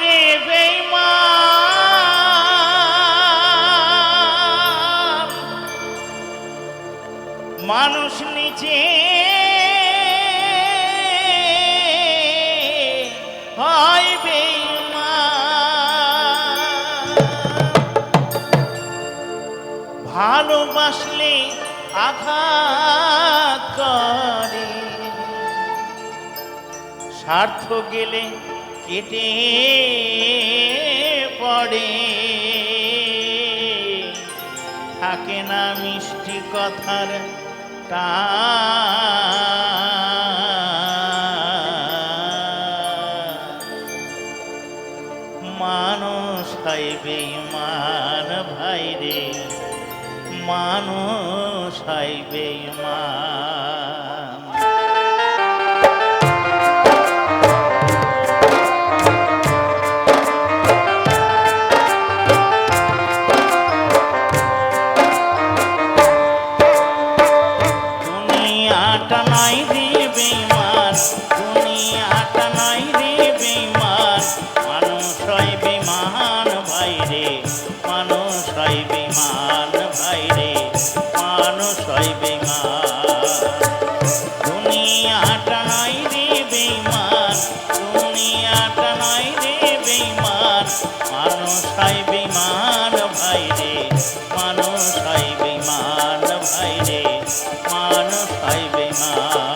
রে মানুষ নিচে হয় বেঈমান ভালোবাসলে আঘাত করে। স্বার্থ গেলে কেটে পড়ে। থাকে না মিষ্টি কথার টান। মানুষ হয় বেঈমান ভাই রে। মানুষ হয় বেঈমান। নাই রে বেঈমান দুনিয়াটা নাই রে বেঈমান মানুষ হয় বেঈমান ভাই রে, মানুষ হয় বেঈমান ভাই রে, মানুষ হয় বেঈমান দুনিয়াটা নাই রে বেঈমান দুনিয়াটা নাই রে বেঈমান মানুষ মানুষ হয় বেঈমান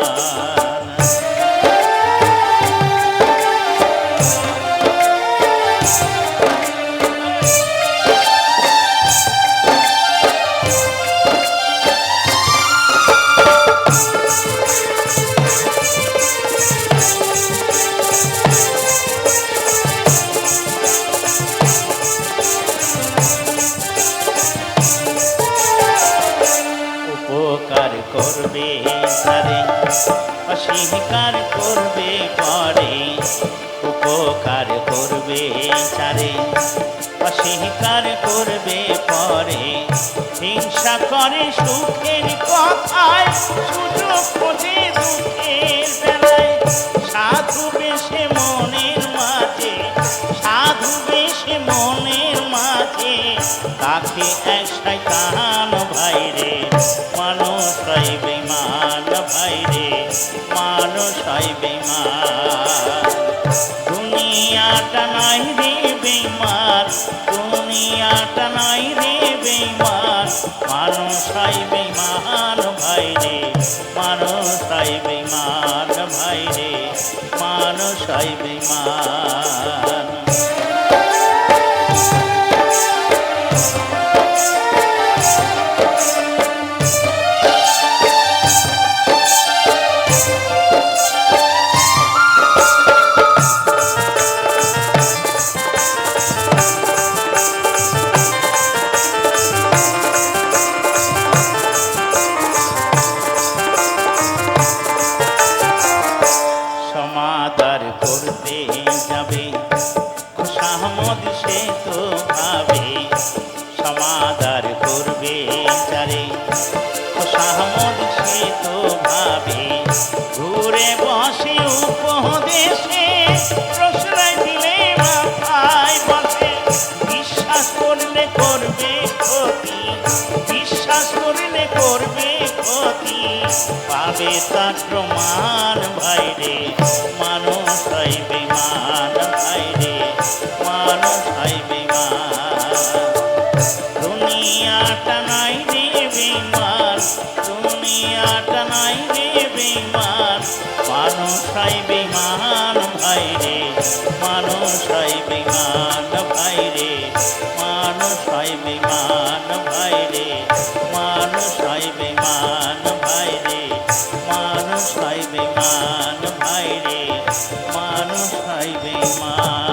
উপকার করবে তারে অস্বীকার করবে পরে উপকার করবে তারে অস্বীকার করবে পরে। হিংসা করে সুখের কথায় সুযোগ মাঝে তাকে এক শয়তান ভাইরে মানুষ হয় বেমান ভাইরে মানুষ হয় বেমান দুনিয়াটা নাই রে বেমার দুনিয়াটা নাই রে বেমার মানুষ হয় বেমান ভাইরে মানুষ হয় বেমান ভাইরে মানুষ হয় বেমান সমাদার করবে যারে খুশাহমদ সে তো ভাবে। ঘুরে বসে উপদেশে, প্রশ্রয় দিলে মাথায় বসে। বিশ্বাস করলে করবে ক্ষতি, বিশ্বাস করলে করবে ক্ষতি। পাবে তার প্রমাণ ভাইরে, মানুষ হয় বেমান ভাইরে, মানুষ হয় দুনিয়াটা নাই রে বেমান মানুষ হয় বেমান ভাইরে মানুষ হয় বেমান ভাইরে মানুষ হয় বেমান ভাইরে মানুষ হয় বেমান ভাইরে মানুষ হয় বেমান ভাইরে মানুষ হয় বেমান